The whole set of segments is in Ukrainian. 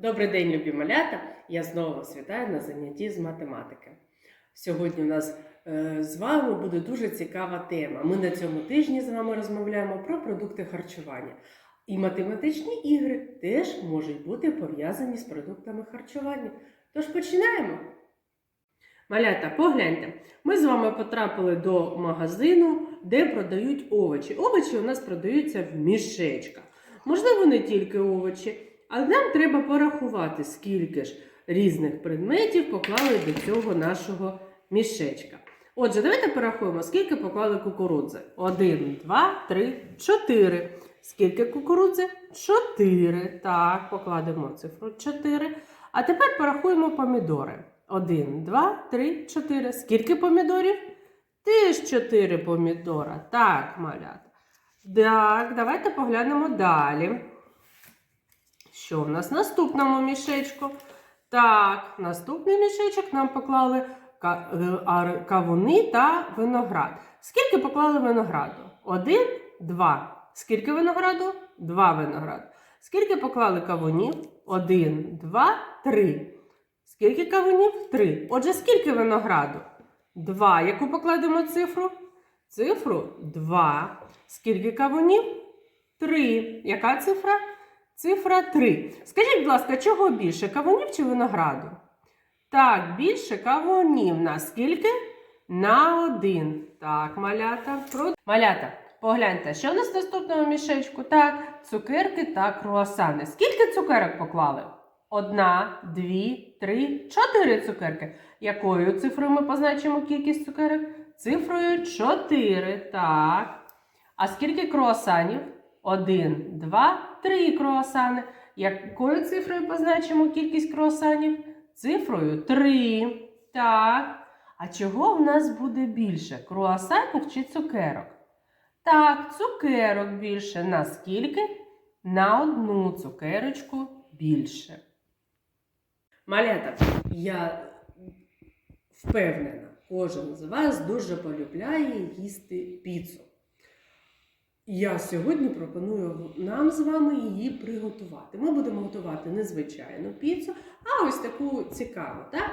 Добрий день, любі малята! Я знову вас вітаю на занятті з математики. Сьогодні у нас е, з вами буде дуже цікава тема. Ми на цьому тижні з вами розмовляємо про продукти харчування. І математичні ігри теж можуть бути пов'язані з продуктами харчування. Тож починаємо. Малята, погляньте, ми з вами потрапили до магазину, де продають овочі. Овочі у нас продаються в мішечках. Можливо, не тільки овочі, але нам треба порахувати, скільки ж різних предметів поклали до цього нашого мішечка. Отже, давайте порахуємо, скільки поклали кукурудзи. Один, два, три, чотири. Скільки кукурудзи? Чотири. Так, покладемо цифру 4. А тепер порахуємо помідори. Один, два, три, чотири. Скільки помідорів? Теж чотири помідора. Так, малята. Так, давайте поглянемо далі. Що в нас в наступному мішечку? Так, наступний мішечок нам поклали е, кавуни та виноград. Скільки поклали винограду? Один, два. Скільки винограду? Два винограду. Скільки поклали кавунів? Один, два, три. Скільки кавунів? Три. Отже, скільки винограду? Два. Яку покладемо цифру? Цифру два. Скільки кавунів? Три. Яка цифра? Цифра 3. Скажіть, будь ласка, чого більше? Кавунів чи винограду? Так, більше кавунів. На скільки? На один. Так, малята. Малята, погляньте, що у нас в наступному мішечку? Так, цукерки та круасани. Скільки цукерок поклали? Одна, дві, три, чотири цукерки. Якою цифрою ми позначимо кількість цукерок? Цифрою 4. Так. А скільки круасанів? Один, два, три круасани. Якою цифрою позначимо кількість круасанів? Цифрою 3. Так. А чого в нас буде більше? Круасанів чи цукерок? Так, цукерок більше. На скільки? На одну цукерочку більше. Малята, я впевнена, кожен з вас дуже полюбляє їсти піцу. Я сьогодні пропоную нам з вами її приготувати. Ми будемо готувати не звичайну піцу, а ось таку цікаву. Так?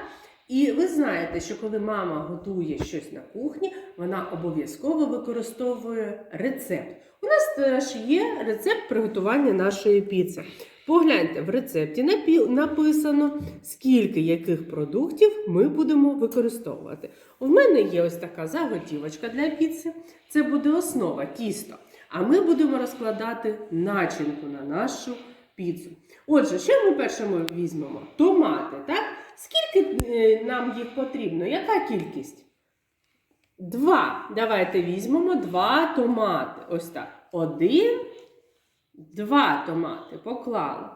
І ви знаєте, що коли мама готує щось на кухні, вона обов'язково використовує рецепт. У нас теж є рецепт приготування нашої піци. Погляньте, в рецепті написано, скільки яких продуктів ми будемо використовувати. У мене є ось така заготівочка для піци. Це буде основа тісто. А ми будемо розкладати начинку на нашу піцу. Отже, що ми першому візьмемо? Томати, так? Скільки е, нам їх потрібно? Яка кількість? Два. Давайте візьмемо два томати. Ось так. Один, два томати поклали.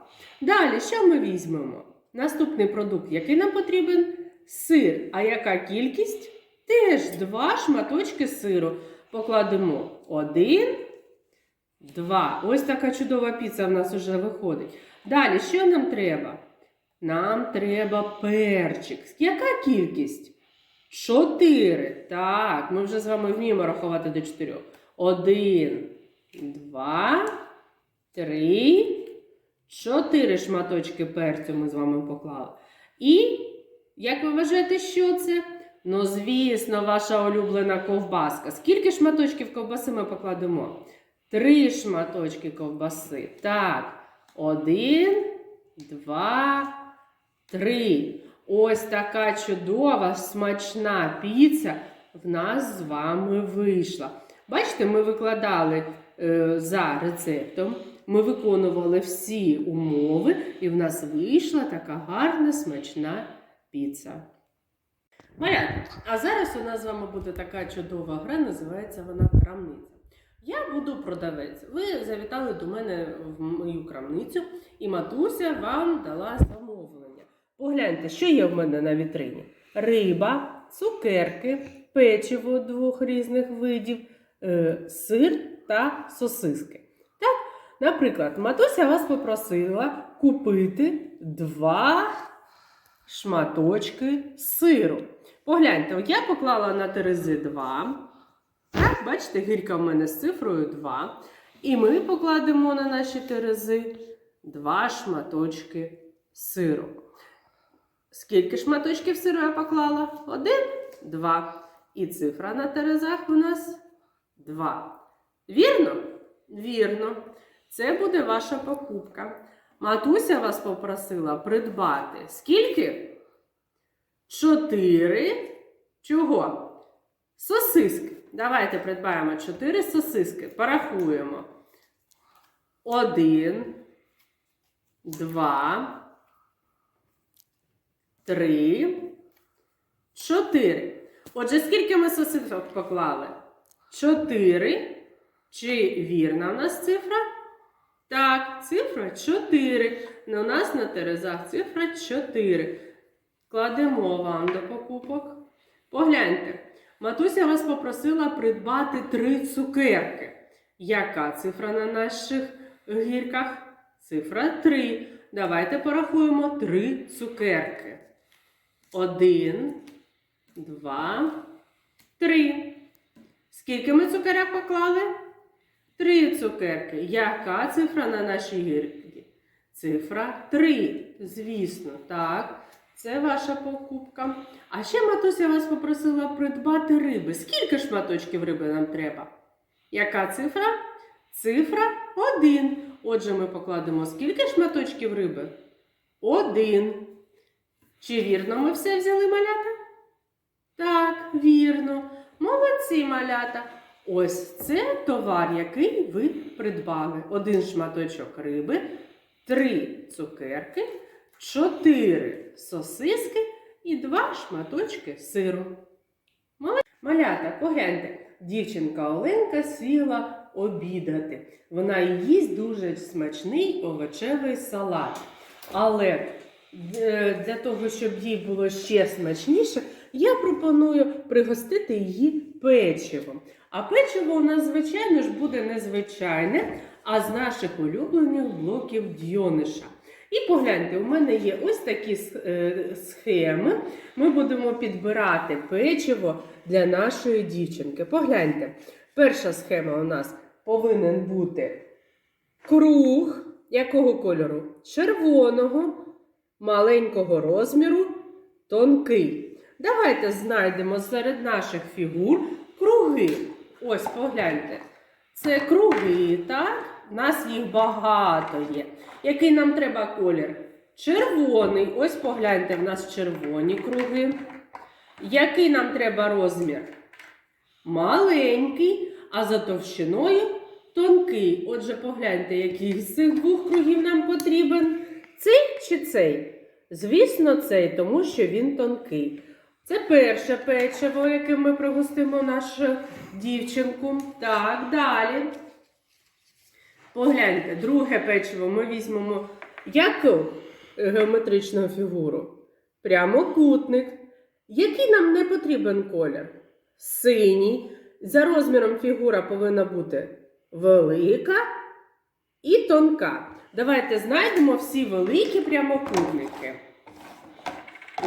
Далі, що ми візьмемо? Наступний продукт, який нам потрібен? Сир. А яка кількість? Теж два шматочки сиру. Покладемо один, два. Ось така чудова піца в нас вже виходить. Далі, що нам треба? Нам треба перчик. Яка кількість? Чотири. Так, ми вже з вами вміємо рахувати до чотирьох. Один, два, три, чотири шматочки перцю ми з вами поклали. І, як ви вважаєте, що це? Ну, звісно, ваша улюблена ковбаска. Скільки шматочків ковбаси ми покладемо? Три шматочки ковбаси. Так, один, два, три. Ось така чудова, смачна піца в нас з вами вийшла. Бачите, ми викладали е, за рецептом, ми виконували всі умови, і в нас вийшла така гарна, смачна піца. Малята, а зараз у нас з вами буде така чудова гра, називається вона крамниця. Я буду продавець. Ви завітали до мене в мою крамницю, і матуся вам дала замовлення. Погляньте, що є в мене на вітрині: риба, цукерки, печиво двох різних видів, е, сир та сосиски. Так, наприклад, матуся вас попросила купити два шматочки сиру. Погляньте, от я поклала на терези 2. Бачите, гірка в мене з цифрою 2. І ми покладемо на наші терези два шматочки сиру. Скільки шматочків сиру я поклала? Один, два. І цифра на терезах у нас два. Вірно? Вірно. Це буде ваша покупка. Матуся вас попросила придбати. Скільки? Чотири. Чого? Сосиски. Давайте придбаємо чотири сосиски. Порахуємо. Один, два, три, чотири. Отже, скільки ми сосисок поклали? Чотири. Чи вірна в нас цифра? Так, цифра 4. У нас на терезах цифра 4. Кладемо вам до покупок. Погляньте, матуся вас попросила придбати три цукерки. Яка цифра на наших гірках? Цифра 3. Давайте порахуємо три цукерки. Один, два, три. Скільки ми цукерок поклали? Три цукерки. Яка цифра на нашій гірці? Цифра 3. Звісно, так. Це ваша покупка. А ще матуся вас попросила придбати риби. Скільки шматочків риби нам треба? Яка цифра? Цифра 1. Отже, ми покладемо скільки шматочків риби? Один. Чи вірно ми все взяли малята? Так, вірно. Молодці малята. Ось це товар, який ви придбали. Один шматочок риби, три цукерки, чотири сосиски і два шматочки сиру. Малята, погляньте, дівчинка Оленка сіла обідати. Вона їсть дуже смачний овочевий салат. Але е, для того, щоб їй було ще смачніше, я пропоную пригостити її печивом. А печиво у нас, звичайно ж, буде незвичайне, а з наших улюблених блоків дьониша. І погляньте, у мене є ось такі е, схеми. Ми будемо підбирати печиво для нашої дівчинки. Погляньте, перша схема у нас повинен бути круг якого кольору? Червоного, маленького розміру, тонкий. Давайте знайдемо серед наших фігур круги. Ось погляньте. Це круги, так? У нас їх багато є. Який нам треба колір? Червоний. Ось погляньте, в нас червоні круги. Який нам треба розмір? Маленький, а за товщиною тонкий. Отже, погляньте, який з цих двох кругів нам потрібен. Цей чи цей? Звісно, цей, тому що він тонкий. Це перше печиво, яким ми пригостимо нашу дівчинку. Так, далі. Погляньте, друге печиво ми візьмемо яку геометричну фігуру? Прямокутник. Який нам не потрібен колір? Синій. За розміром фігура повинна бути велика і тонка. Давайте знайдемо всі великі прямокутники.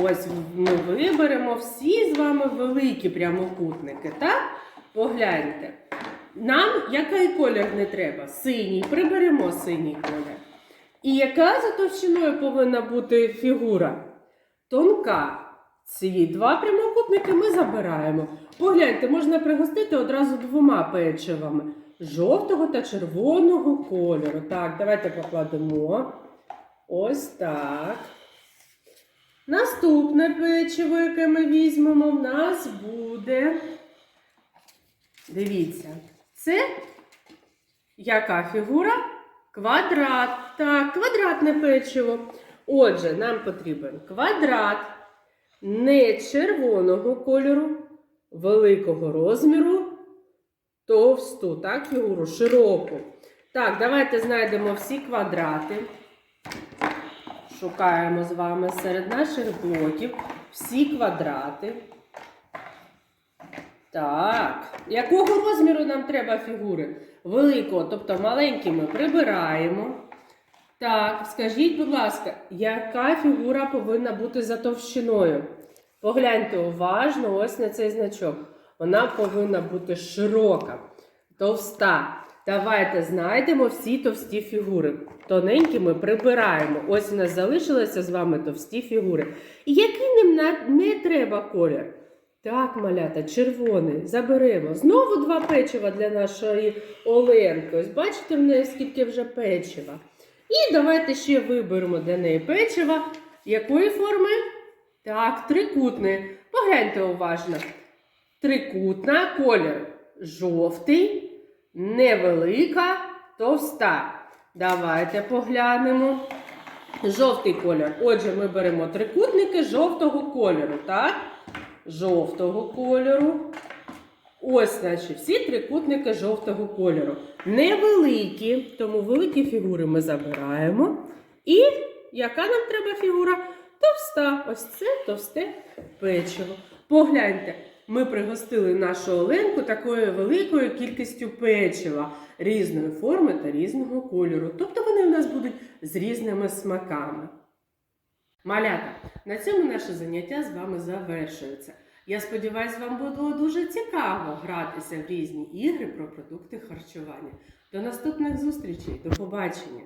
Ось ми виберемо всі з вами великі прямокутники, так? Погляньте. Нам який колір не треба? Синій. Приберемо синій колір. І яка за товщиною повинна бути фігура? Тонка. Ці два прямокутники ми забираємо. Погляньте, можна пригостити одразу двома печивами жовтого та червоного кольору. Так, давайте покладемо. Ось так. Наступне печиво, яке ми візьмемо, в нас буде. Дивіться, це яка фігура? Квадрат. Так, квадратне печиво. Отже, нам потрібен квадрат не червоного кольору, великого розміру, товсту, так, фігуру, широку. Так, давайте знайдемо всі квадрати. Шукаємо з вами серед наших блоків всі квадрати. Так, якого розміру нам треба фігури? Великого, тобто маленькі ми прибираємо. Так, скажіть, будь ласка, яка фігура повинна бути за товщиною? Погляньте уважно ось на цей значок. Вона повинна бути широка, товста. давайте знайдемо всі товсті фігури. Тоненькі ми прибираємо. Ось у нас залишилися з вами товсті фігури. І який нам не треба колір? Так, малята, червоний. Заберемо. Знову два печива для нашої Оленки. Ось бачите в неї скільки вже печива. І давайте ще виберемо для неї печива. Якої форми? Так, трикутної. Погляньте уважно. Трикутна, колір жовтий, невелика, товста. Давайте поглянемо. Жовтий колір. Отже, ми беремо трикутники жовтого кольору, так? Жовтого кольору. Ось, значить, всі трикутники жовтого кольору. Невеликі, тому великі фігури ми забираємо. І яка нам треба фігура? Товста. Ось це товсте печиво. Погляньте, ми пригостили нашу Оленку такою великою кількістю печива різної форми та різного кольору. Тобто вони у нас будуть з різними смаками. Малята, на цьому наше заняття з вами завершується. Я сподіваюся, вам було дуже цікаво гратися в різні ігри про продукти харчування. До наступних зустрічей, до побачення!